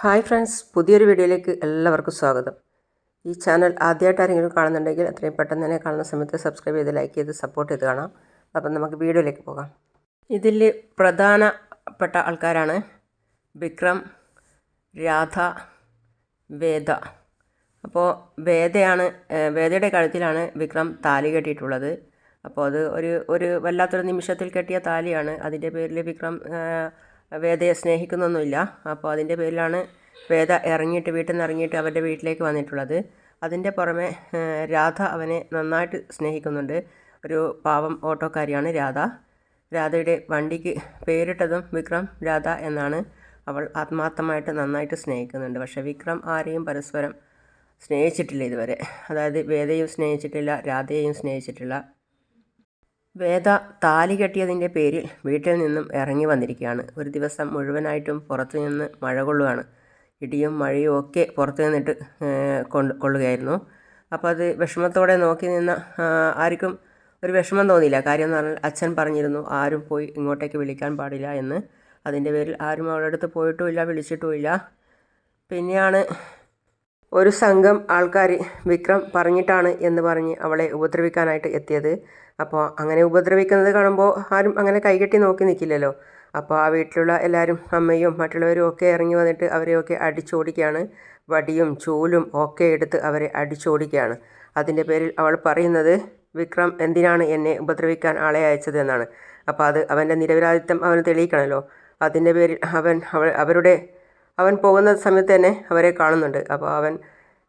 Hi friends പുതിയൊരു വീഡിയോയിലേക്ക് എല്ലാവർക്കും സ്വാഗതം. ഈ ചാനൽ ആദ്യമായിട്ട് ആരെങ്കിലും കാണുന്നുണ്ടെങ്കിൽ എത്രയും പെട്ടെന്ന് തന്നെ കാണുന്ന സമയത്ത് സബ്സ്ക്രൈബ് ചെയ്ത് ലൈക്ക് ചെയ്ത് സപ്പോർട്ട് ചെയ്ത് കാണാം. അപ്പം നമുക്ക് വീഡിയോയിലേക്ക് പോകാം. ഇതിൽ പ്രധാനപ്പെട്ട ആൾക്കാരാണ് വിക്രം രാധ വേദ. അപ്പോൾ വേദയാണ് വേദയുടെ കഴുത്തിലാണ് വിക്രം താലി കെട്ടിയിട്ടുള്ളത്. അപ്പോൾ അത് ഒരു ഒരു വല്ലാത്തൊരു നിമിഷത്തിൽ കെട്ടിയ താലിയാണ്. അതിന്റെ പേരിൽ വിക്രം വേദയെ സ്നേഹിക്കുന്നൊന്നുമില്ല. അപ്പോൾ അതിന്റെ പേരിലാണ് വേദ ഇറങ്ങിയിട്ട് വീട്ടിൽ നിന്ന് ഇറങ്ങിയിട്ട് അവരുടെ വീട്ടിലേക്ക് വന്നിട്ടുള്ളത്. അതിന്റെ പുറമെ രാധ അവനെ നന്നായിട്ട് സ്നേഹിക്കുന്നുണ്ട്. ഒരു പാവം ഓട്ടോക്കാരിയാണ് രാധ. രാധയുടെ വണ്ടിക്ക് പേരിട്ടതും വിക്രം രാധ എന്നാണ് അവൾ ആത്മാർത്ഥമായിട്ട് നന്നായിട്ട് സ്നേഹിക്കുന്നുണ്ട്. പക്ഷേ വിക്രം ആരെയും പരസ്പരം സ്നേഹിച്ചിട്ടില്ല ഇതുവരെ. അതായത് വേദയും സ്നേഹിച്ചിട്ടില്ല രാധയെയും സ്നേഹിച്ചിട്ടില്ല. വേദ താലി കെട്ടിയതിന്റെ പേരിൽ വീട്ടിൽ നിന്നും ഇറങ്ങി വന്നിരിക്കുകയാണ്. ഒരു ദിവസം മുഴുവനായിട്ടും പുറത്തു നിന്ന് മഴ കൊള്ളുകയാണ്. ഇടിയും മഴയും ഒക്കെ പുറത്തു നിന്നിട്ട് കൊണ്ട് കൊള്ളുകയായിരുന്നു. അപ്പോൾ അത് വിഷമത്തോടെ നോക്കി നിന്ന ആർക്കും ഒരു വിഷമം തോന്നിയില്ല. കാര്യം എന്ന് പറഞ്ഞാൽ അച്ഛൻ പറഞ്ഞിരുന്നു ആരും പോയി ഇങ്ങോട്ടേക്ക് വിളിക്കാൻ പാടില്ല എന്ന്. അതിന്റെ പേരിൽ ആരും അവളുടെ അടുത്ത് പോയിട്ടുമില്ല വിളിച്ചിട്ടുമില്ല. പിന്നെയാണ് ഒരു സംഘം ആൾക്കാർ വിക്രം പറഞ്ഞിട്ടാണ് എന്ന് പറഞ്ഞ് അവളെ ഉപദ്രവിക്കാനായിട്ട് എത്തിയത്. അപ്പോൾ അങ്ങനെ ഉപദ്രവിക്കുന്നത് കാണുമ്പോൾ ആരും അങ്ങനെ കൈകെട്ടി നോക്കി നിൽക്കില്ലല്ലോ അപ്പോൾ ആ വീട്ടിലുള്ള എല്ലാവരും അമ്മയും മറ്റുള്ളവരും ഒക്കെ ഇറങ്ങി വന്നിട്ട് അവരെയൊക്കെ അടിച്ചോടിക്കുകയാണ് വടിയും ചൂലും ഒക്കെ എടുത്ത് അവരെ അടിച്ചോടിക്കുകയാണ് അതിന്റെ പേരിൽ അവൾ പറയുന്നത് വിക്രം എന്തിനാണ് എന്നെ ഉപദ്രവിക്കാൻ ആളെ അയച്ചത് എന്നാണ്. അപ്പോൾ അത് അവന്റെ നിരപരാധിത്വം അവന് തെളിയിക്കണമല്ലോ അതിന്റെ പേരിൽ അവൻ അവരുടെ അവൻ പോകുന്ന സമയത്ത് തന്നെ അവരെ കാണുന്നുണ്ട്. അപ്പോൾ അവൻ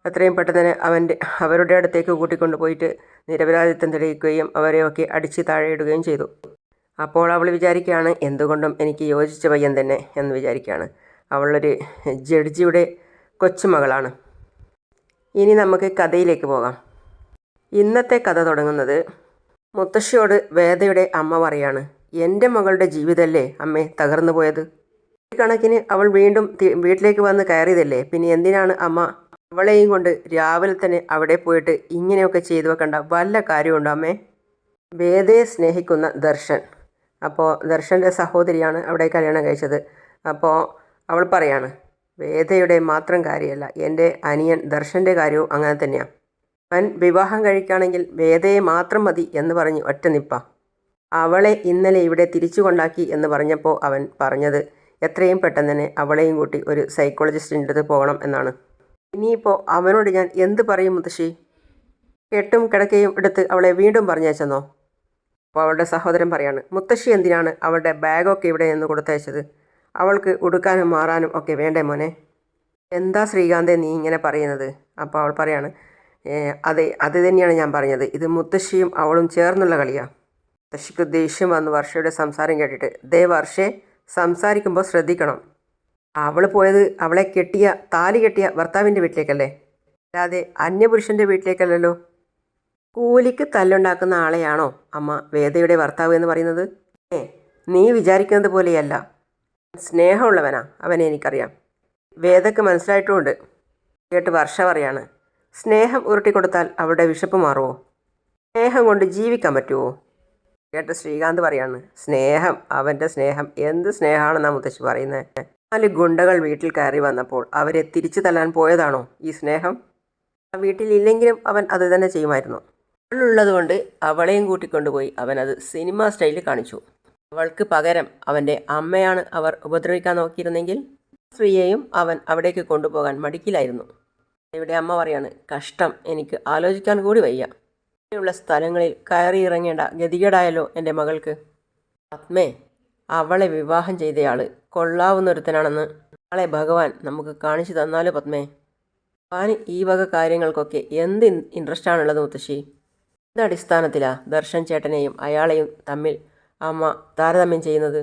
എത്രയും പെട്ടെന്ന് അവന്റെ അവരുടെ അടുത്തേക്ക് കൂട്ടിക്കൊണ്ട് പോയിട്ട് നിരപരാധിത്വം തെളിയിക്കുകയും അവരെയൊക്കെ അടിച്ച് താഴെയിടുകയും ചെയ്തു. അപ്പോൾ അവൾ വിചാരിക്കുകയാണ് എന്തുകൊണ്ടും എനിക്ക് യോജിച്ച പയ്യൻ തന്നെ എന്ന് വിചാരിക്കുകയാണ്. അവളൊരു ജഡ്ജിയുടെ കൊച്ചുമകളാണ്. ഇനി നമുക്ക് കഥയിലേക്ക് പോകാം. ഇന്നത്തെ കഥ തുടങ്ങുന്നത് മുത്തശ്ശിയോട് വേദയുടെ അമ്മ പറയാണ് എന്റെ മകളുടെ ജീവിതമല്ലേ അമ്മേ തകർന്നു പോയത് ഈ അവൾ വീണ്ടും വീട്ടിലേക്ക് വന്ന് കയറിയതല്ലേ? പിന്നെ എന്തിനാണ് അമ്മ അവളെയും കൊണ്ട് രാവിലെ തന്നെ അവിടെ പോയിട്ട് ഇങ്ങനെയൊക്കെ ചെയ്തു വെക്കേണ്ട? വല്ല കാര്യമുണ്ടോ അമ്മേ? വേദയെ സ്നേഹിക്കുന്ന ദർശൻ. അപ്പോൾ ദർശന്റെ സഹോദരിയാണ് അവിടെ കല്യാണം കഴിച്ചത്. അപ്പോൾ അവൾ പറയാണ് വേദയുടെ മാത്രം കാര്യമല്ല എന്റെ അനിയൻ ദർശന്റെ കാര്യവും അങ്ങനെ തന്നെയാണ് അവൻ വിവാഹം കഴിക്കുകയാണെങ്കിൽ വേദയെ മാത്രം മതി എന്ന് പറഞ്ഞ് ഒറ്റ നിപ്പ. അവളെ ഇന്നലെ ഇവിടെ തിരിച്ചു കൊണ്ടാക്കി എന്ന് പറഞ്ഞപ്പോൾ അവൻ പറഞ്ഞത് എത്രയും പെട്ടെന്ന് തന്നെ അവളെയും കൂട്ടി ഒരു സൈക്കോളജിസ്റ്റിന്റെ അടുത്ത് പോകണം എന്നാണ്. ഇനിയിപ്പോൾ അവനോട് ഞാൻ എന്ത് പറയും മുത്തശ്ശി? കെട്ടും കിടക്കയും എടുത്ത് അവളെ വീണ്ടും പറഞ്ഞയച്ചെന്നോ അപ്പോൾ അവളുടെ സഹോദരൻ പറയാണ് മുത്തശ്ശി എന്തിനാണ് അവളുടെ ബാഗൊക്കെ ഇവിടെ നിന്ന് കൊടുത്തയച്ചത്? അവൾക്ക് ഉടുക്കാനും മാറാനും ഒക്കെ വേണ്ടേ മോനെ? എന്താ ശ്രീകാന്തെ നീ ഇങ്ങനെ പറയുന്നത്? അപ്പോൾ അവൾ പറയാണ് "ഏ, അതെ അത് തന്നെയാണ് ഞാൻ പറഞ്ഞത്. ഇത് മുത്തശ്ശിയും അവളും ചേർന്നുള്ള കളിയാണ് മുത്തശ്ശിക്ക് ദേഷ്യം വന്ന് വർഷയുടെ സംസാരം കേട്ടിട്ട് ദേ വർഷേ സംസാരിക്കുമ്പോൾ ശ്രദ്ധിക്കണം. അവൾ പോയത് അവളെ കെട്ടിയ താലി കെട്ടിയ ഭർത്താവിന്റെ വീട്ടിലേക്കല്ലേ? അല്ലാതെ അന്യപുരുഷന്റെ വീട്ടിലേക്കല്ലല്ലോ? കൂലിക്ക് തല്ലുണ്ടാക്കുന്ന ആളെയാണോ അമ്മ വേദയുടെ ഭർത്താവ് എന്ന് പറയുന്നത്? ഏ നീ വിചാരിക്കുന്നത് പോലെയല്ല. സ്നേഹമുള്ളവനാ അവനെ എനിക്കറിയാം. വേദക്ക് മനസ്സിലായിട്ടുമുണ്ട് കേട്ട് വർഷ പറയാണ്. സ്നേഹം ഉരുട്ടിക്കൊടുത്താൽ അവളുടെ വിശപ്പ് മാറുമോ സ്നേഹം കൊണ്ട് ജീവിക്കാൻ പറ്റുമോ കേട്ട് ശ്രീകാന്ത് പറയാണ് സ്നേഹം അവന്റെ സ്നേഹം എന്ത് സ്നേഹമാണെന്നാ മുത്തശ്ശി പറയുന്നത് നാല് ഗുണ്ടകൾ വീട്ടിൽ കയറി വന്നപ്പോൾ അവരെ തിരിച്ചു തല്ലാൻ പോയതാണോ ഈ സ്നേഹം? വീട്ടിലില്ലെങ്കിലും അവൻ അത് തന്നെ ചെയ്യുമായിരുന്നു. അവളുള്ളത് കൊണ്ട് അവളെയും കൂട്ടിക്കൊണ്ടുപോയി അവൻ അത് സിനിമ സ്റ്റൈലിൽ കാണിച്ചു. അവൾക്ക് പകരം അവന്റെ അമ്മയാണ് അവർ ഉപദ്രവിക്കാൻ നോക്കിയിരുന്നെങ്കിൽ സ്ത്രീയെയും അവൻ അവിടേക്ക് കൊണ്ടുപോകാൻ മടിക്കില്ലായിരുന്നു ഇവിടെ അമ്മ പറയാണ് കഷ്ടം എനിക്ക് ആലോചിക്കാൻ കൂടി വയ്യ. ഇങ്ങനെയുള്ള സ്ഥലങ്ങളിൽ കയറി ഇറങ്ങേണ്ട ഗതികേടായല്ലോ എന്റെ മകൾക്ക്. ആത്മേ അവളെ വിവാഹം ചെയ്തയാൾ കൊള്ളാവുന്നൊരുത്തനാണെന്ന് നാളെ ഭഗവാൻ നമുക്ക് കാണിച്ചു തന്നാലോ പത്മേ? ഭഗവാന് ഈ വക കാര്യങ്ങൾക്കൊക്കെ എന്ത് ഇൻട്രസ്റ്റ് ആണുള്ളത് മുത്തശ്ശി? എന്ത് അടിസ്ഥാനത്തിലാ ദർശൻ ചേട്ടനെയും അയാളെയും തമ്മിൽ അമ്മ താരതമ്യം ചെയ്യുന്നത്?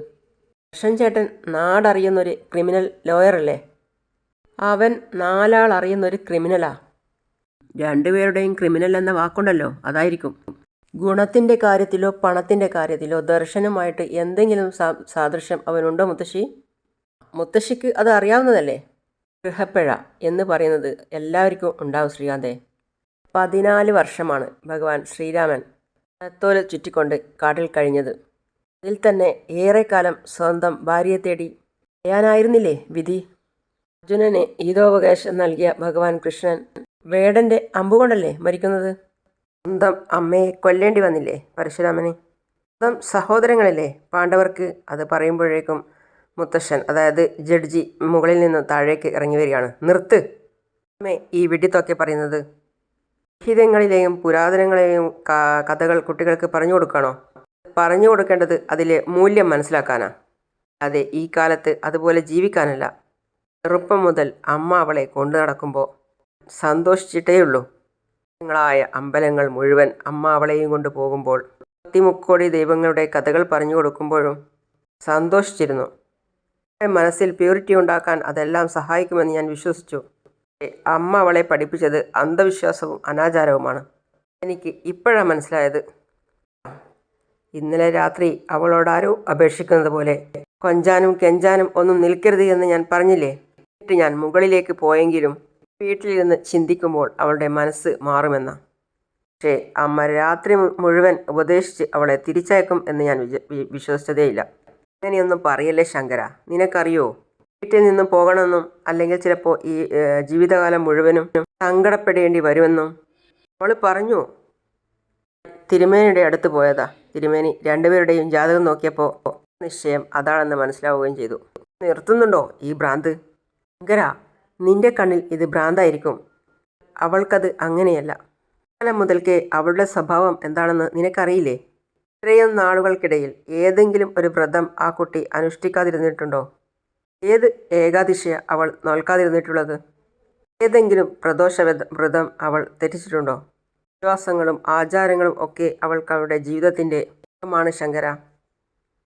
ദർശൻ ചേട്ടൻ നാടറിയുന്നൊരു ക്രിമിനൽ ലോയറല്ലേ? അവൻ നാലാൾ അറിയുന്നൊരു ക്രിമിനലാ? രണ്ടുപേരുടെയും ക്രിമിനൽ എന്ന വാക്കുണ്ടല്ലോ അതായിരിക്കും. ഗുണത്തിന്റെ കാര്യത്തിലോ പണത്തിന്റെ കാര്യത്തിലോ ദർശനമായിട്ട് എന്തെങ്കിലും സാദൃശ്യം അവനുണ്ടോ മുത്തശ്ശി? മുത്തശ്ശിക്ക് അത് അറിയാവുന്നതല്ലേ? ഗൃഹപ്പിഴ എന്ന് പറയുന്നത് എല്ലാവർക്കും ഉണ്ടാവും ശ്രീകാന്തേ. പതിനാല് വർഷമാണ് ഭഗവാൻ ശ്രീരാമൻ തോൽ ചുറ്റിക്കൊണ്ട് കാട്ടിൽ കഴിഞ്ഞത്. അതിൽ തന്നെ ഏറെക്കാലം സ്വന്തം ഭാര്യയെ തേടി ചെയ്യാനായിരുന്നില്ലേ വിധി? അർജുനന് ഈതോപകേശം നൽകിയ ഭഗവാൻ കൃഷ്ണൻ വേടന്റെ അമ്പുകൊണ്ടല്ലേ മരിക്കുന്നത്? സ്വന്തം അമ്മയെ കൊല്ലേണ്ടി വന്നില്ലേ പരശുരാമനെ? സ്വന്തം സഹോദരങ്ങളല്ലേ പാണ്ഡവർക്ക് അത് പറയുമ്പോഴേക്കും മുത്തശ്ശൻ അതായത് ജഡ്ജി മുകളിൽ നിന്ന് താഴേക്ക് ഇറങ്ങി വരികയാണ്. നിർത്ത്. അമ്മേ ഈ വിഡിത്തൊക്കെ പറയുന്നത് ഹിതങ്ങളിലെയും പുരാതനങ്ങളെയും കഥകൾ കുട്ടികൾക്ക് പറഞ്ഞു കൊടുക്കണോ? പറഞ്ഞു കൊടുക്കേണ്ടത് അതിലെ മൂല്യം മനസ്സിലാക്കാനാ. അതെ ഈ കാലത്ത് അതുപോലെ ജീവിക്കാനല്ല. ചെറുപ്പം മുതൽ അമ്മ അവളെ കൊണ്ടു നടക്കുമ്പോൾ സന്തോഷിച്ചിട്ടേയുള്ളൂ. ങ്ങളായ അമ്പലങ്ങൾ മുഴുവൻ അമ്മാവളെയും കൊണ്ട് പോകുമ്പോൾ പത്തിമുക്കോടി ദൈവങ്ങളുടെ കഥകൾ പറഞ്ഞു കൊടുക്കുമ്പോഴും സന്തോഷിച്ചിരുന്നു. മനസ്സിൽ പ്യൂരിറ്റി ഉണ്ടാക്കാൻ അതെല്ലാം സഹായിക്കുമെന്ന് ഞാൻ വിശ്വസിച്ചു. അമ്മ അവളെ പഠിപ്പിച്ചത് അന്ധവിശ്വാസവും അനാചാരവുമാണ്. എനിക്ക് ഇപ്പോഴാണ് മനസ്സിലായത്. ഇന്നലെ രാത്രി അവളോടാരോ അപേക്ഷിക്കുന്നത് പോലെ കൊഞ്ചാനും കെഞ്ചാനും ഒന്നും നിൽക്കരുത് എന്ന് ഞാൻ പറഞ്ഞില്ലേ? എന്നിട്ട് ഞാൻ മുകളിലേക്ക് പോയെങ്കിലും വീട്ടിലിരുന്ന് ചിന്തിക്കുമ്പോൾ അവളുടെ മനസ്സ് മാറുമെന്ന. പക്ഷേ അമ്മ രാത്രി മുഴുവൻ ഉപദേശിച്ച് അവളെ തിരിച്ചയക്കും എന്ന് ഞാൻ വിശ്വസിച്ചതേയില്ല. അങ്ങനെയൊന്നും പറയല്ലേ ശങ്കര? നിനക്കറിയോ? വീട്ടിൽ നിന്നും പോകണമെന്നും അല്ലെങ്കിൽ ചിലപ്പോൾ ഈ ജീവിതകാലം മുഴുവനും സങ്കടപ്പെടേണ്ടി വരുമെന്നും അവൾ പറഞ്ഞു. തിരുമേനിയുടെ അടുത്ത് പോയതാ. തിരുമേനി രണ്ടുപേരുടെയും ജാതകം നോക്കിയപ്പോൾ നിശ്ചയം അതാണെന്ന് മനസ്സിലാവുകയും ചെയ്തു. നിർത്തുന്നുണ്ടോ ഈ ഭ്രാന്ത്? ശങ്കര നിന്റെ കണ്ണിൽ ഇത് ഭ്രാന്തായിരിക്കും. അവൾക്കത് അങ്ങനെയല്ല. കാലം മുതൽക്കേ അവളുടെ സ്വഭാവം എന്താണെന്ന് നിനക്കറിയില്ലേ? ഇത്രയും നാളുകൾക്കിടയിൽ ഏതെങ്കിലും ഒരു വ്രതം ആ കുട്ടി അനുഷ്ഠിക്കാതിരുന്നിട്ടുണ്ടോ? ഏത് ഏകാദശിയ അവൾ നോൽക്കാതിരുന്നിട്ടുള്ളത്? ഏതെങ്കിലും പ്രദോഷ വ്രത- അവൾ തെറ്റിച്ചിട്ടുണ്ടോ? വിശ്വാസങ്ങളും ആചാരങ്ങളും ഒക്കെ അവൾക്ക് അവളുടെ ജീവിതത്തിന്റെ ഭാഗമാണ് ശങ്കര.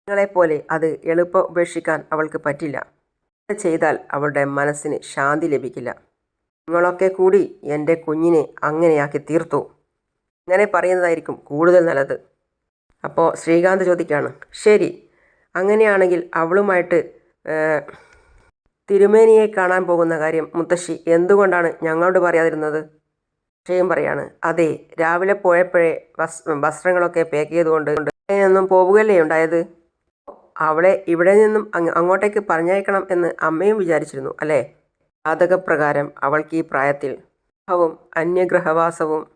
നിങ്ങളെപ്പോലെ അത് എളുപ്പം ഉപേക്ഷിക്കാൻ അവൾക്ക് പറ്റില്ല. ചെയ്താൽ അവളുടെ മനസ്സിന് ശാന്തി ലഭിക്കില്ല. നിങ്ങളൊക്കെ കൂടി എന്റെ കുഞ്ഞിനെ അങ്ങനെയാക്കി തീർത്തു. ഇങ്ങനെ പറയുന്നതായിരിക്കും കൂടുതൽ നല്ലത്. അപ്പോൾ ശ്രീകാന്ത് ചോദിക്കുകയാണ് ശരി അങ്ങനെയാണെങ്കിൽ അവളുമായിട്ട് തിരുമേനിയെ കാണാൻ പോകുന്ന കാര്യം മുത്തശ്ശി എന്തുകൊണ്ടാണ് ഞങ്ങളോട് പറയാതിരുന്നത്? അക്ഷയം പറയാണ് അതെ രാവിലെ പോയപ്പോഴേ വസ് വസ്ത്രങ്ങളൊക്കെ പാക്ക് ചെയ്തുകൊണ്ട് ഒന്നും പോവുകയല്ലേ ഉണ്ടായത്? അവളെ ഇവിടെ നിന്നും അങ് അങ്ങോട്ടേക്ക് പറഞ്ഞയക്കണം എന്ന് അമ്മയും വിചാരിച്ചിരുന്നു അല്ലേ? ജാതകപ്രകാരം അവൾക്ക് ഈ പ്രായത്തിൽ വിവാഹവും അന്യഗ്രഹവാസവും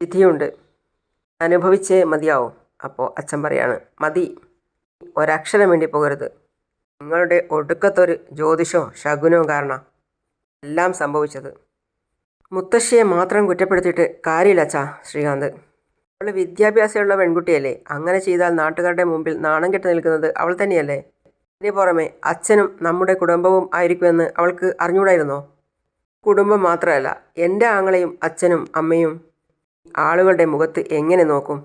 വിധിയുണ്ട്. അനുഭവിച്ചേ മതിയാവും. അപ്പോൾ അച്ഛൻ പറയാണ് മതി. ഒരക്ഷരം വേണ്ടി പോകരുത്. നിങ്ങളുടെ ഒടുക്കത്തൊരു ജ്യോതിഷവും ശകുനവും കാരണം എല്ലാം സംഭവിച്ചത്. മുത്തശ്ശിയെ മാത്രം കുറ്റപ്പെടുത്തിയിട്ട് കാര്യമില്ല അച്ഛാ ശ്രീകാന്ത്. അവൾ വിദ്യാഭ്യാസമുള്ള പെൺകുട്ടിയല്ലേ? അങ്ങനെ ചെയ്താൽ നാട്ടുകാരുടെ മുമ്പിൽ നാണം കെട്ട് നിൽക്കുന്നത് അവൾ തന്നെയല്ലേ? ഇതിന് പുറമെ അച്ഛനും നമ്മുടെ കുടുംബവും ആയിരിക്കുമെന്ന് അവൾക്ക് അറിഞ്ഞൂടായിരുന്നോ കുടുംബം മാത്രമല്ല എന്റെ ആങ്ങളെയും അച്ഛനും അമ്മയും ആളുകളുടെ മുഖത്ത് എങ്ങനെ നോക്കും?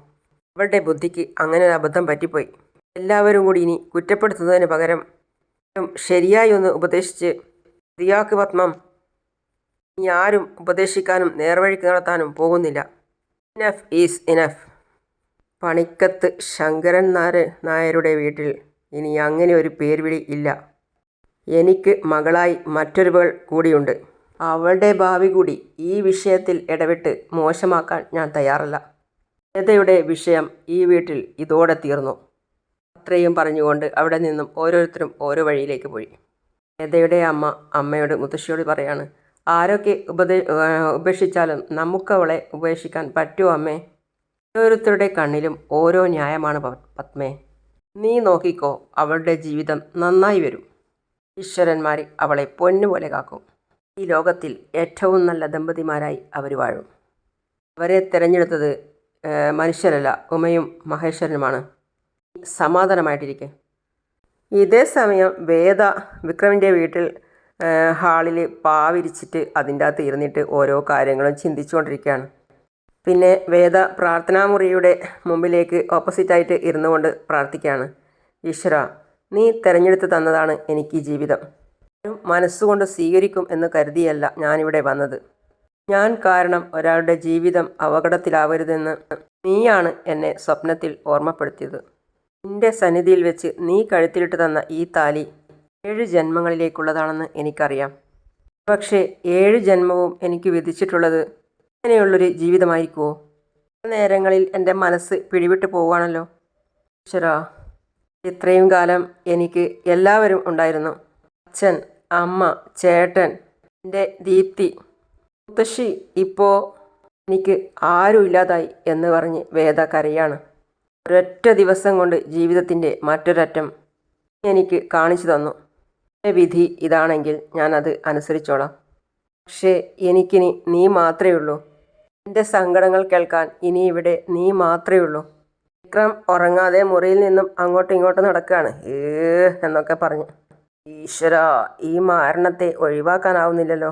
അവളുടെ ബുദ്ധിക്ക് അങ്ങനെ ഒരു അബദ്ധം പറ്റിപ്പോയി. എല്ലാവരും കൂടി ഇനി കുറ്റപ്പെടുത്തുന്നതിന് പകരം ശരിയായി ഒന്ന് ഉപദേശിച്ച് ദിയാക്ക് പത്മം ഇനി ആരും ഉപദേശിക്കാനും നേർവഴിക്ക് നടത്താനും പോകുന്നില്ല. Enough is enough Panikkath Sankaran Nair നായരുടെ വീട്ടിൽ ഇനി അങ്ങനെ ഒരു പേർവിളി ഇല്ല. എനിക്ക് മകളായി മറ്റൊരുവൾ കൂടിയുണ്ട്. അവളുടെ ഭാവി കൂടി ഈ വിഷയത്തിൽ ഇടപെട്ട് മോശമാക്കാൻ ഞാൻ തയ്യാറല്ല. ലതയുടെ വിഷയം ഈ വീട്ടിൽ ഇതോടെ തീർന്നു. അത്രയും പറഞ്ഞുകൊണ്ട് അവിടെ നിന്നും ഓരോരുത്തരും ഓരോ വഴിയിലേക്ക് പോയി. ലതയുടെ അമ്മ അമ്മയോട് മുത്തശ്ശിയോട് പറയാണ് ആരൊക്കെ ഉപദേ ഉപേക്ഷിച്ചാലും നമുക്ക് അവളെ ഉപേക്ഷിക്കാൻ പറ്റുമോ അമ്മേ. ഓരോരുത്തരുടെ കണ്ണിലും ഓരോ ന്യായമാണ് പത്മേ. നീ നോക്കിക്കോ അവളുടെ ജീവിതം നന്നായി വരും. ഈശ്വരന്മാർ അവളെ പൊന്നുപോലെ കാക്കും. ഈ ലോകത്തിൽ ഏറ്റവും നല്ല ദമ്പതിമാരായി അവർ വാഴും. അവരെ തിരഞ്ഞെടുത്തത് മനുഷ്യരല്ല ഉമയും മഹേശ്വരനുമാണ്. സമാധാനമായിട്ടിരിക്കെ. ഇതേ സമയം വേദ വിക്രമിന്റെ വീട്ടിൽ ഹാളിൽ പാവിരിച്ചിട്ട് അതിന്റെ അകത്ത് ഇരുന്നിട്ട് ഓരോ കാര്യങ്ങളും ചിന്തിച്ചുകൊണ്ടിരിക്കുകയാണ്. പിന്നെ വേദ പ്രാർത്ഥനാമുറിയുടെ മുമ്പിലേക്ക് ഓപ്പോസിറ്റായിട്ട് ഇരുന്നു കൊണ്ട് പ്രാർത്ഥിക്കുകയാണ്. ഈശ്വര നീ തിരഞ്ഞെടുത്ത് തന്നതാണ് എനിക്ക് ജീവിതം. മനസ്സുകൊണ്ട് സ്വീകരിക്കും എന്ന് കരുതിയല്ല ഞാനിവിടെ വന്നത്. ഞാൻ കാരണം ഒരാളുടെ ജീവിതം അപകടത്തിലാവരുതെന്ന് നീയാണ് എന്നെ സ്വപ്നത്തിൽ ഓർമ്മപ്പെടുത്തിയത്. നിന്റെ സന്നിധിയിൽ വെച്ച് നീ കഴുത്തിലിട്ട് തന്ന ഈ താലി ഏഴ് ജന്മങ്ങളിലേക്കുള്ളതാണെന്ന് എനിക്കറിയാം. പക്ഷേ ഏഴ് ജന്മവും എനിക്ക് വിധിച്ചിട്ടുള്ളത് അങ്ങനെയുള്ളൊരു ജീവിതമായിരിക്കുമോ നേരങ്ങളിൽ എന്റെ മനസ്സ് പിടിവിട്ട് പോവുകയാണല്ലോ. ഈശ്വരാ ഇത്രയും കാലം എനിക്ക് എല്ലാവരും ഉണ്ടായിരുന്നു. അച്ഛൻ അമ്മ ചേട്ടൻ എന്റെ ദീപ്തി മുത്തശ്ശി ഇപ്പോൾ എനിക്ക് ആരും ഇല്ലാതായി എന്ന് പറഞ്ഞ് വേദ കരയാണ്. ഒരൊറ്റ ദിവസം കൊണ്ട് ജീവിതത്തിന്റെ മറ്റൊരറ്റം എനിക്ക് കാണിച്ചു തന്നു. എന്റെ വിധി ഇതാണെങ്കിൽ ഞാനത് അനുസരിച്ചോളാം. പക്ഷേ എനിക്കിനി നീ മാത്രമേ ഉള്ളൂ. എന്റെ സങ്കടങ്ങൾ കേൾക്കാൻ ഇനി ഇവിടെ നീ മാത്രമേ ഉള്ളൂ. വിക്രം ഉറങ്ങാതെ മുറിയിൽ നിന്നും അങ്ങോട്ടും ഇങ്ങോട്ടും നടക്കുകയാണ്. ഏ എന്നൊക്കെ പറഞ്ഞു. ഈശ്വര ഈ മരണത്തെ ഒഴിവാക്കാനാവുന്നില്ലല്ലോ.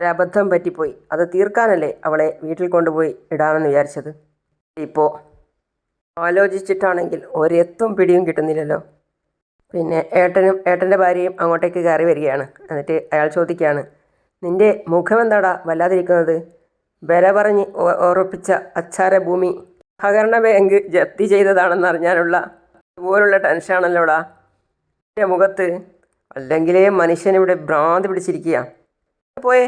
ഒരബദ്ധം പറ്റിപ്പോയി. അത് തീർക്കാനല്ലേ അവളെ വീട്ടിൽ കൊണ്ടുപോയി ഇടാമെന്ന് വിചാരിച്ചത്. ഇപ്പോൾ ആലോചിച്ചിട്ടാണെങ്കിൽ ഒരെത്തും പിടിയും കിട്ടുന്നില്ലല്ലോ. പിന്നെ ഏട്ടനും ഏട്ടന്റെ ഭാര്യയും അങ്ങോട്ടേക്ക് കയറി വരികയാണ്. എന്നിട്ട് അയാൾ ചോദിക്കുകയാണ് നിന്റെ മുഖം എന്താടാ വല്ലാതിരിക്കുന്നത്? വില പറഞ്ഞ് ഉറപ്പിച്ച അച്ചാര ഭൂമി സഹകരണ ബാങ്ക് ജപ്തി ചെയ്തതാണെന്ന് അറിഞ്ഞാലുള്ള അതുപോലുള്ള ടെൻഷനാണല്ലോടാ എന്റെ മുഖത്ത് അല്ലെങ്കിലേ മനുഷ്യനിവിടെ ഭ്രാന്തി പിടിച്ചിരിക്കുക പോയേ?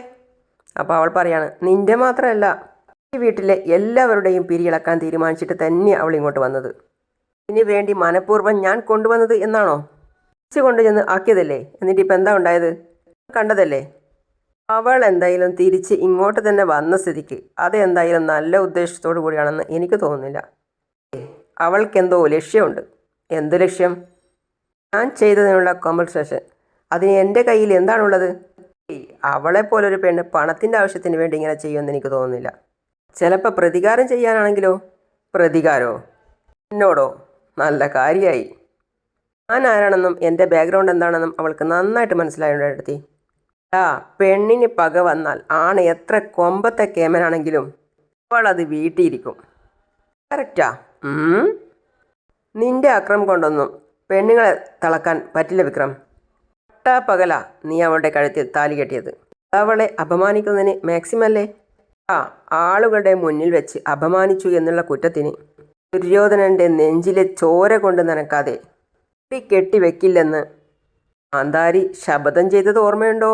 അപ്പോൾ അവൾ പറയാണ് നിന്റെ മാത്രമല്ല ഈ വീട്ടിലെ എല്ലാവരുടെയും പിരിയിളക്കാൻ തീരുമാനിച്ചിട്ട് തന്നെ അവൾ ഇങ്ങോട്ട് വന്നത്. ഇതിനു വേണ്ടി മനഃപൂർവം ഞാൻ കൊണ്ടുവന്നത് എന്നാണോ? തിരിച്ചു കൊണ്ടുചെന്ന് ആക്കിയതല്ലേ? എന്നിട്ട് ഇപ്പം എന്താ ഉണ്ടായത്? കണ്ടതല്ലേ? അവൾ എന്തായാലും തിരിച്ച് ഇങ്ങോട്ട് തന്നെ വന്ന സ്ഥിതിക്ക്. അതെന്തായാലും നല്ല ഉദ്ദേശത്തോടു കൂടിയാണെന്ന് എനിക്ക് തോന്നുന്നില്ല. അവൾക്കെന്തോ ലക്ഷ്യമുണ്ട്. എന്ത് ലക്ഷ്യം? ഞാൻ ചെയ്തതിനുള്ള കോമ്പൻസേഷൻ അതിന് എന്റെ കയ്യിൽ എന്താണുള്ളത്? അവളെപ്പോലൊരു പെണ്ണ് പണത്തിന്റെ ആവശ്യത്തിന് വേണ്ടി ഇങ്ങനെ ചെയ്യുമെന്ന് എനിക്ക് തോന്നുന്നില്ല. ചിലപ്പോൾ പ്രതികാരം ചെയ്യാനാണെങ്കിലോ? പ്രതികാരോ? എന്നോടോ? നല്ല കാര്യമായി ഞാൻ ആരാണെന്നും എന്റെ ബാക്ക്ഗ്രൗണ്ട് എന്താണെന്നും അവൾക്ക് നന്നായിട്ട് മനസ്സിലായുണ്ട് ആ പെണ്ണിന് പക വന്നാൽ ആണ് എത്ര കൊമ്പത്തെ കേമനാണെങ്കിലും അവൾ അത് വീട്ടിയിരിക്കും. കറക്റ്റാ. നിന്റെ അക്രമം കൊണ്ടൊന്നും പെണ്ണുങ്ങളെ തളക്കാൻ പറ്റില്ല വിക്രം. പകല നീ അവളുടെ കഴുത്തിൽ താലി കെട്ടിയത്. അവളെ അപമാനിക്കുന്നതിന് മാക്സിമം അല്ലേ? ആ ആളുകളുടെ മുന്നിൽ വെച്ച് അപമാനിച്ചു എന്നുള്ള കുറ്റത്തിന് ദുര്യോധനന്റെ നെഞ്ചിലെ ചോര കൊണ്ട് നനക്കാതെ കെട്ടി കെട്ടിവെക്കില്ലെന്ന് ആന്താരി ശപഥം ചെയ്തത് ഓർമ്മയുണ്ടോ?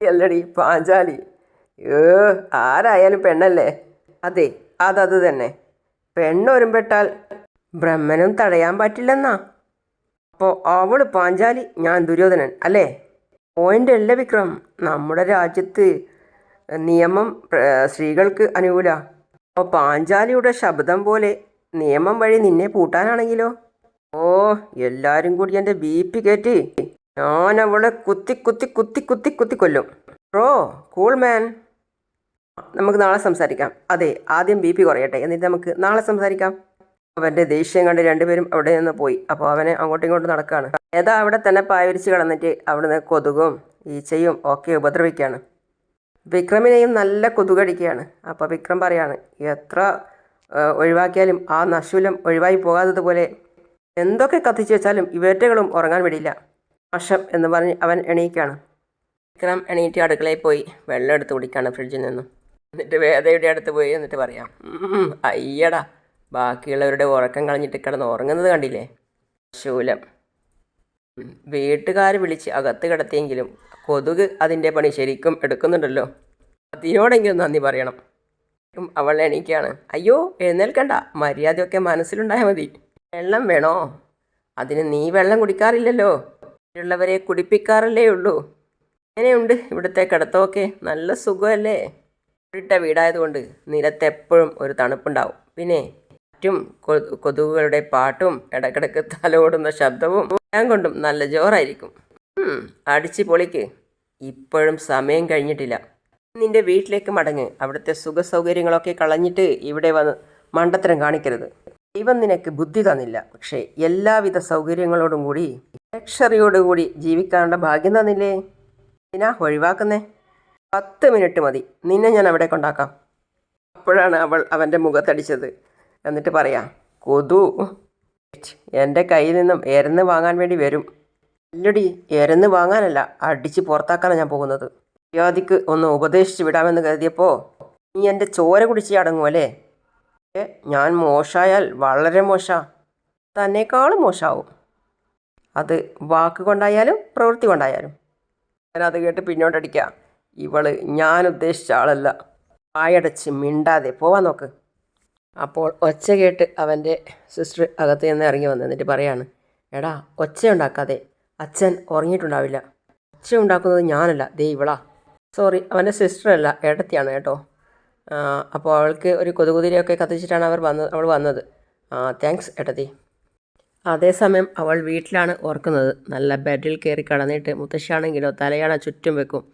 അല്ലടി പാഞ്ചാലി. ഏ ആരായാലും പെണ്ണല്ലേ? അതെ അതത് തന്നെ. പെണ്ണൊരുമ്പെട്ടാൽ ബ്രഹ്മനും തടയാൻ പറ്റില്ലെന്നാ. അപ്പോൾ അവൾ പാഞ്ചാലി ഞാൻ ദുര്യോധനൻ അല്ലേ? പോയിന്റ് അല്ല വിക്രം. നമ്മുടെ രാജ്യത്ത് നിയമം സ്ത്രീകൾക്ക് അനുകൂല. അപ്പോൾ പാഞ്ചാലിയുടെ ശബ്ദം പോലെ നിയമം വഴി നിന്നെ പൂട്ടാനാണെങ്കിലോ? ഓ എല്ലാരും കൂടി എന്റെ ബി പി കയറ്റി ഞാൻ അവളെ കുത്തി കുത്തി കുത്തി കുത്തി കുത്തി കൊല്ലും. ബ്രോ കൂൾ മാൻ നമുക്ക് നാളെ സംസാരിക്കാം. അതെ ആദ്യം ബി പി കുറയട്ടെ. എന്നിട്ട് നമുക്ക് നാളെ സംസാരിക്കാം. അവന്റെ ദേഷ്യം കണ്ട് രണ്ടുപേരും അവിടെ നിന്ന് പോയി. അപ്പോൾ അവനെ അങ്ങോട്ടും ഇങ്ങോട്ടും നടക്കുകയാണ് ഏതാ അവിടെ തന്നെ പായരിച്ച് കളന്നിട്ട് അവിടുന്ന് കൊതുകും ഈച്ചയും ഒക്കെ ഉപദ്രവിക്കുകയാണ് വിക്രമിനെയും നല്ല കൊതുകടിക്കുകയാണ്. അപ്പോൾ വിക്രം പറയാണ് എത്ര ഒഴിവാക്കിയാലും ആ നശൂലം ഒഴിവായി പോകാത്തതുപോലെ എന്തൊക്കെ കത്തിച്ചു വെച്ചാലും ഇവറ്റകളും ഉറങ്ങാൻ വിടില്ല. അഷം എന്ന് പറഞ്ഞ് അവൻ എണീക്കാണ്. വിക്രം എണീറ്റ് അടുക്കളയിൽ പോയി വെള്ളം എടുത്ത് കുടിക്കാണ് ഫ്രിഡ്ജിൽ നിന്നും. എന്നിട്ട് വേദയുടെ അടുത്ത് പോയി എന്നിട്ട് പറയാം. "ഉം, അയ്യടാ ബാക്കിയുള്ളവരുടെ ഉറക്കം കളഞ്ഞിട്ട് കിടന്ന് ഉറങ്ങുന്നത് കണ്ടില്ലേ? ശൂലം. വീട്ടുകാർ വിളിച്ച് അകത്ത് കിടത്തിയെങ്കിലും കൊതുക് അതിന്റെ പണി ശരിക്കും എടുക്കുന്നുണ്ടല്ലോ. അതിനോടെങ്കിലും നന്ദി പറയണം. അവൾ എണീക്കാണ്. അയ്യോ എഴുന്നേൽക്കണ്ട. മര്യാദയൊക്കെ മനസ്സിലുണ്ടായാൽ മതി. വെള്ളം വേണോ? അതിന് നീ വെള്ളം കുടിക്കാറില്ലല്ലോ. ഉള്ളവരെ കുടിപ്പിക്കാറല്ലേ ഉള്ളൂ. എങ്ങനെയുണ്ട് ഇവിടുത്തെ കിടത്തമൊക്കെ. നല്ല സുഖമല്ലേ? ഇട്ട വീടായതുകൊണ്ട് നിലത്തെപ്പോഴും ഒരു തണുപ്പുണ്ടാവും. പിന്നെ മറ്റും കൊതുകുകളുടെ പാട്ടും ഇടക്കിടക്ക് തലോടുന്ന ശബ്ദവും ഞാൻ കൊണ്ടും നല്ല ജോറായിരിക്കും. അടിച്ച് പൊളിക്ക്. ഇപ്പോഴും സമയം കഴിഞ്ഞിട്ടില്ല. നിന്റെ വീട്ടിലേക്ക് മടങ്ങ്. അവിടുത്തെ സുഖസൗകര്യങ്ങളൊക്കെ കളഞ്ഞിട്ട് ഇവിടെ വന്ന് മണ്ടത്തരം കാണിക്കരുത്. ദൈവം നിനക്ക് ബുദ്ധി തന്നില്ല. പക്ഷേ എല്ലാവിധ സൗകര്യങ്ങളോടും കൂടി ലക്ഷറിയോടുകൂടി ജീവിക്കാനുള്ള ഭാഗ്യം തന്നില്ലേ? ഇതിനാ ഒഴിവാക്കുന്നേ. പത്ത് മിനിറ്റ് മതി. നിന്നെ ഞാൻ അവിടെ കൊണ്ടാക്കാം. അപ്പോഴാണ് അവൾ അവന്റെ മുഖത്തടിച്ചത്. എന്നിട്ട് പറയാം കൊതു എന്റെ കയ്യിൽ നിന്നും എരന്ന് വാങ്ങാൻ വേണ്ടി വരും. അല്ലടി എരന്ന് വാങ്ങാനല്ല അടിച്ച് പുറത്താക്കാനാണ് ഞാൻ പോകുന്നത്. മര്യാദയ്ക്ക് ഒന്ന് ഉപദേശിച്ച് വിടാമെന്ന് കരുതിയപ്പോൾ നീ എന്റെ ചോര കുടിച്ച് അടങ്ങുമല്ലേ ഞാൻ മോശമായാൽ വളരെ മോശമാണ് തന്നെക്കാളും മോശമാവും അത് വാക്ക് കൊണ്ടായാലും പ്രവൃത്തി കൊണ്ടായാലും. ഞാനത് കേട്ട് പിന്നോട്ടടിക്കുക ഇവൾ ഞാൻ ഉദ്ദേശിച്ച ആളല്ല. വായടച്ച് മിണ്ടാതെ പോവാൻ നോക്ക്. അപ്പോൾ ഒച്ച കേട്ട് അവന്റെ സിസ്റ്റർ അകത്ത് നിന്ന് ഇറങ്ങി വന്നു എന്നിട്ട് പറയാണ് എടാ ഒച്ച ഉണ്ടാക്കാതെ. അച്ഛൻ ഉറങ്ങിയിട്ടുണ്ടാവില്ല. ഒച്ച ഉണ്ടാക്കുന്നത് ഞാനല്ല. ദേ ഇവളാ. സോറി അവന്റെ സിസ്റ്ററല്ല ഏട്ടത്തിയാണ് കേട്ടോ. അപ്പോൾ അവൾക്ക് ഒരു കൊതുകുതിരിയൊക്കെ കത്തിച്ചിട്ടാണ് അവർ വന്നത് അവൾ വന്നത്. ആ താങ്ക്സ് ഏട്ടത്തി. അതേസമയം അവൾ വീട്ടിലാണ് ഓർക്കുന്നത്. നല്ല ബെഡിൽ കയറി കടന്നിട്ട് മുത്തശ്ശിയാണെങ്കിലോ തലയണ ചുറ്റും വെക്കും.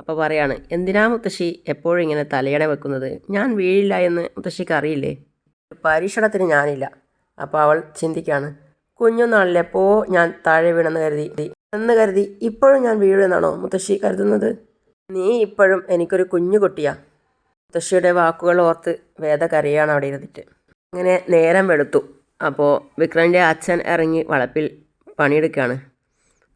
അപ്പോൾ പറയാണ് എന്തിനാ മുത്തശ്ശി എപ്പോഴും ഇങ്ങനെ തലയണ വെക്കുന്നത്? ഞാൻ വീഴില്ല എന്ന് മുത്തശ്ശിക്ക് അറിയില്ലേ? പരീക്ഷണത്തിന് ഞാനില്ല. അപ്പോൾ അവൾ ചിന്തിക്കാണ്. കുഞ്ഞുനാളിലെപ്പോ ഞാൻ താഴെ വീണെന്ന് കരുതി എന്ന് കരുതി ഇപ്പോഴും ഞാൻ വീഴുമെന്നാണോ മുത്തശ്ശി കരുതുന്നത്? നീ ഇപ്പോഴും എനിക്കൊരു കുഞ്ഞു കുട്ടിയാ മുത്തശ്ശിയുടെ വാക്കുകൾ ഓർത്ത് വേദ കരയാണ് അവിടെ ഇരുന്നിട്ട്. അങ്ങനെ നേരം വെളുത്തു. അപ്പോൾ വിക്രമിന്റെ അച്ഛൻ ഇറങ്ങി വളപ്പിൽ പണിയെടുക്കുകയാണ്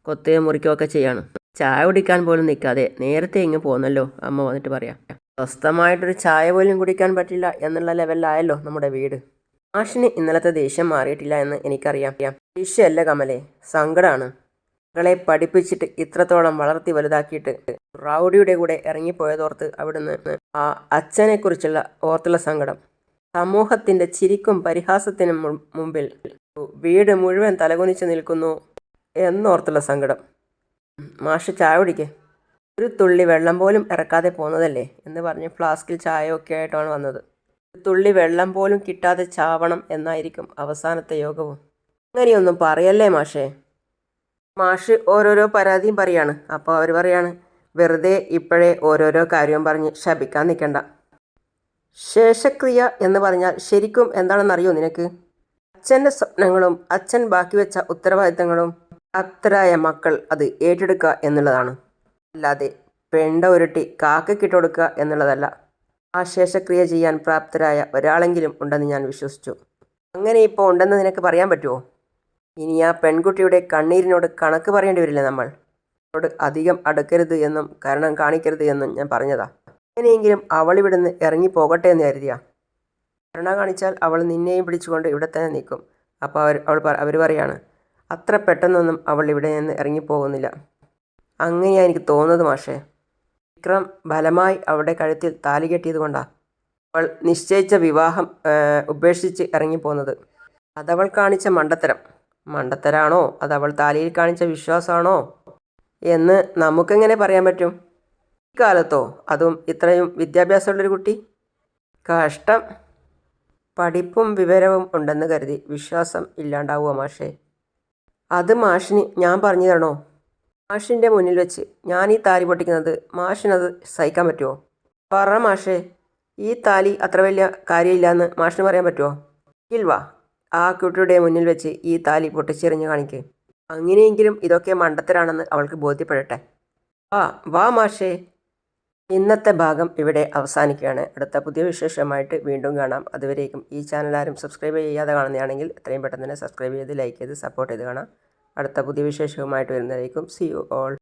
കൊത്തുകയും മുറിക്കുകയൊക്കെ ചെയ്യാണ്. ചായ കുടിക്കാൻ പോലും നിൽക്കാതെ നേരത്തെ ഇങ്ങ് പോകുന്നല്ലോ അമ്മ വന്നിട്ട് പറയാം. സ്വസ്ഥമായിട്ടൊരു ചായ പോലും കുടിക്കാൻ പറ്റില്ല എന്നുള്ള ലെവലിലായല്ലോ നമ്മുടെ വീട്. മാഷിന് ഇന്നലത്തെ ദേഷ്യം മാറിയിട്ടില്ല എന്ന് എനിക്കറിയാം. ദേഷ്യമല്ല കമലേ സങ്കടമാണ് മകളെ പഠിപ്പിച്ചിട്ട് ഇത്രത്തോളം വളർത്തി വലുതാക്കിയിട്ട് റൗഡിയുടെ കൂടെ ഇറങ്ങിപ്പോയതോർത്ത് അവിടുന്ന് ആ അച്ഛനെക്കുറിച്ചുള്ള ഓർത്തുള്ള സങ്കടം. സമൂഹത്തിന്റെ ചിരിക്കും പരിഹാസത്തിനും മുമ്പിൽ വീട് മുഴുവൻ തലകുനിച്ച് നിൽക്കുന്നു എന്നോർത്തുള്ള സങ്കടം. മാഷ് ചായ കുടിക്കേ. ഒരു തുള്ളി വെള്ളം പോലും ഇറക്കാതെ പോന്നതല്ലേ എന്ന് പറഞ്ഞ് ഫ്ലാസ്കിൽ ചായയൊക്കെ ആയിട്ടാണ് വന്നത്. തുള്ളി വെള്ളം പോലും കിട്ടാതെ ചാവണം എന്നായിരിക്കും അവസാനത്തെ യോഗവും. അങ്ങനെയൊന്നും പറയല്ലേ മാഷേ. മാഷ് ഓരോരോ പരാതിയും പറയാണ്. അപ്പോൾ അവർ പറയാണ് വെറുതെ ഇപ്പോഴേ ഓരോരോ കാര്യവും പറഞ്ഞ് ശപിക്കാൻ നിൽക്കണ്ട ശേഷക്രിയ എന്ന് പറഞ്ഞാൽ ശരിക്കും എന്താണെന്നറിയോ നിനക്ക്? അച്ഛന്റെ സ്വപ്നങ്ങളും അച്ഛൻ ബാക്കി വെച്ച ഉത്തരവാദിത്തങ്ങളും അപ്തരായ മക്കൾ അത് ഏറ്റെടുക്കുക എന്നുള്ളതാണ്. അല്ലാതെ പെണ്ട ഉരുട്ടി കാക്കക്കിട്ട് കൊടുക്കുക എന്നുള്ളതല്ല. ആ ശേഷക്രിയ ചെയ്യാൻ പ്രാപ്തരായ ഒരാളെങ്കിലും ഉണ്ടെന്ന് ഞാൻ വിശ്വസിച്ചു. അങ്ങനെ ഇപ്പോൾ ഉണ്ടെന്ന് നിനക്ക് പറയാൻ പറ്റുമോ ഇനി ആ പെൺകുട്ടിയുടെ കണ്ണീരിനോട് കണക്ക് പറയേണ്ടി വരില്ല നമ്മൾ. അവളോട് അധികം അടുക്കരുത് എന്നും കാരണം കാണിക്കരുത് എന്നും ഞാൻ പറഞ്ഞതാ. എങ്ങനെയെങ്കിലും അവൾ ഇവിടുന്ന് ഇറങ്ങി പോകട്ടെ എന്ന് കരുതിയാ. കരുണ കാണിച്ചാൽ അവൾ നിന്നെയും പിടിച്ചുകൊണ്ട് ഇവിടെ തന്നെ നിൽക്കും. അപ്പോൾ അവർ അവൾ അവർ പറയാണ് അത്ര പെട്ടെന്നൊന്നും അവൾ ഇവിടെ നിന്ന് ഇറങ്ങിപ്പോകുന്നില്ല അങ്ങനെയാണ് എനിക്ക് തോന്നുന്നത് മാഷേ. വിക്രം ബലമായി അവളുടെ കഴുത്തിൽ താലി കെട്ടിയത് കൊണ്ടാണ് അവൾ നിശ്ചയിച്ച വിവാഹം ഉപേക്ഷിച്ച് ഇറങ്ങിപ്പോകുന്നത് അതവൾ കാണിച്ച മണ്ടത്തരം. മണ്ടത്തരാണോ? അതവൾ താലിയിൽ കാണിച്ച വിശ്വാസമാണോ? എന്ന് നമുക്കെങ്ങനെ പറയാൻ പറ്റും? ഈ കാലത്തോ അതും ഇത്രയും വിദ്യാഭ്യാസമുള്ളൊരു കുട്ടി? കഷ്ടം. പഠിപ്പും വിവരവും ഉണ്ടെന്ന് കരുതി വിശ്വാസം ഇല്ലാണ്ടാവുക മാഷേ? അത് മാഷിന് ഞാൻ പറഞ്ഞു തരണോ? മാഷിന്റെ മുന്നിൽ വെച്ച് ഞാൻ ഈ താലി പൊട്ടിക്കുന്നത് മാഷിനത് സഹിക്കാൻ പറ്റുമോ പറ മാഷേ ഈ താലി അത്ര വലിയ കാര്യമില്ല എന്ന് മാഷിന് പറയാൻ പറ്റുമോ ഇൽവാ ആ കുട്ടിയുടെ മുന്നിൽ വെച്ച് ഈ താലി പൊട്ടിച്ചെറിഞ്ഞ് കാണിക്കേ. അങ്ങനെയെങ്കിലും ഇതൊക്കെ മണ്ടത്തരാണെന്ന് അവൾക്ക് ബോധ്യപ്പെടട്ടെ. ആ വാ മാഷേ. ഇന്നത്തെ ഭാഗം ഇവിടെ അവസാനിക്കുകയാണ്. അടുത്ത പുതിയ വിശേഷമായിട്ട് വീണ്ടും കാണാം. അതുവരേക്കും ഈ ചാനൽ ആരും സബ്സ്ക്രൈബ് ചെയ്യാതെ കാണുന്നതാണെങ്കിൽ എത്രയും പെട്ടെന്ന് തന്നെ സബ്സ്ക്രൈബ് ചെയ്ത് ലൈക്ക് ചെയ്ത് സപ്പോർട്ട് ചെയ്ത് കാണാം. അടുത്ത പുതിയ വിശേഷവുമായിട്ട് വരുന്നതായിരിക്കും സി യു ഓൾ